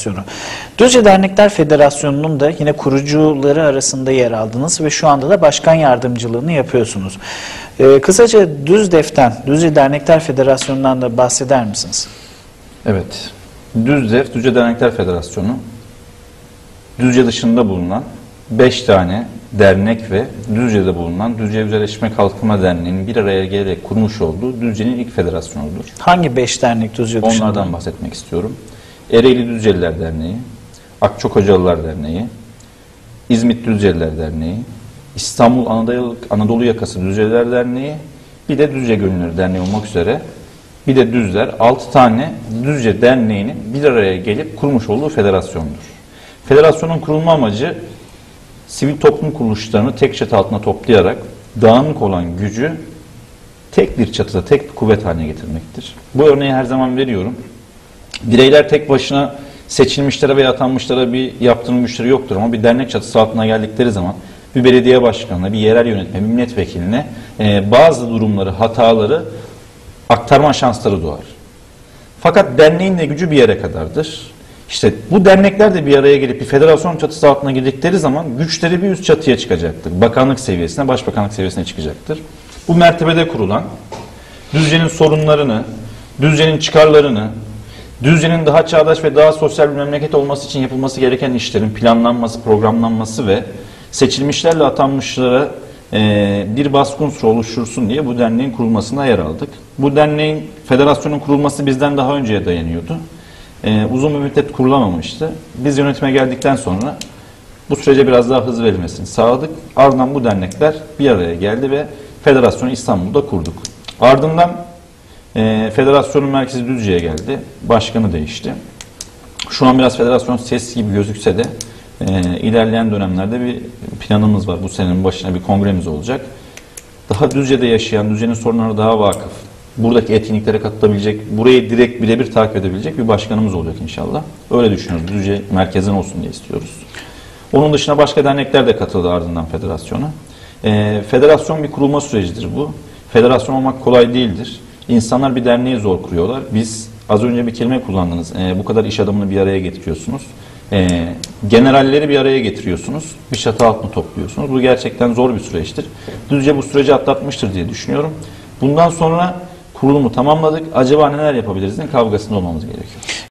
Federasyonu. Düzce Dernekler Federasyonu'nun da yine kurucuları arasında yer aldınız ve şu anda da başkan yardımcılığını yapıyorsunuz. Ee, kısaca DÜZDEF'ten, Düzce Dernekler Federasyonu'ndan da bahseder misiniz? Evet. DÜZDEF, Düzce Dernekler Federasyonu, Düzce dışında bulunan 5 tane dernek ve Düzce'de bulunan Düzce Güzelleşme Kalkınma Derneği'nin bir araya gelerek kurmuş olduğu Düzce'nin ilk federasyonudur. Hangi beş dernek Düzce dışında? Onlardan bahsetmek istiyorum. Ereğli Düzceliler Derneği, Akçok Hocalılar Derneği, İzmit Düzceliler Derneği, İstanbul Anadolu, Anadolu Yakası Düzceliler Derneği, bir de Düzce Gönüllüleri Derneği olmak üzere bir de Düzler 6 tane Düzce Derneği'nin bir araya gelip kurmuş olduğu federasyondur. Federasyonun kurulma amacı sivil toplum kuruluşlarını tek çatı altına toplayarak dağınık olan gücü tek bir çatıda, tek bir kuvvet haline getirmektir. Bu örneği her zaman veriyorum. Bireyler tek başına seçilmişlere veya atanmışlara bir yaptırım yoktur ama bir dernek çatısı altına geldikleri zaman bir belediye başkanına, bir yerel yönetme, bir milletvekiline e, bazı durumları, hataları aktarma şansları doğar. Fakat derneğin de gücü bir yere kadardır. İşte bu dernekler de bir araya gelip bir federasyon çatısı altına girdikleri zaman güçleri bir üst çatıya çıkacaktır. Bakanlık seviyesine, başbakanlık seviyesine çıkacaktır. Bu mertebede kurulan Düzce'nin sorunlarını, Düzce'nin çıkarlarını, Düzce'nin daha çağdaş ve daha sosyal bir memleket olması için yapılması gereken işlerin planlanması, programlanması ve seçilmişlerle atanmışlara e, bir baskı unsuru oluştursun diye bu derneğin kurulmasına yer aldık. Bu derneğin, federasyonun kurulması bizden daha önceye dayanıyordu. E, uzun bir müddet kurulamamıştı. Biz yönetime geldikten sonra bu sürece biraz daha hız verilmesini sağladık. Ardından bu dernekler bir araya geldi ve federasyonu İstanbul'da kurduk. Ardından e, federasyonun merkezi Düzce'ye geldi. Başkanı değişti. Şu an biraz federasyon ses gibi gözükse de e, ilerleyen dönemlerde bir planımız var. Bu senenin başına bir kongremiz olacak. Daha Düzce'de yaşayan, Düzce'nin sorunlarına daha vakıf, buradaki etkinliklere katılabilecek, burayı direkt birebir takip edebilecek bir başkanımız olacak inşallah. Öyle düşünüyoruz. Düzce merkezin olsun diye istiyoruz. Onun dışında başka dernekler de katıldı ardından federasyona. E, federasyon bir kurulma sürecidir bu. Federasyon olmak kolay değildir. İnsanlar bir derneği zor kuruyorlar. Biz az önce bir kelime kullandınız. E, bu kadar iş adamını bir araya getiriyorsunuz. E, generalleri bir araya getiriyorsunuz. Bir çatı altına topluyorsunuz. Bu gerçekten zor bir süreçtir. Düzce bu süreci atlatmıştır diye düşünüyorum. Bundan sonra kurulumu tamamladık. Acaba neler yapabiliriz'in kavgasında olmamız gerekiyor.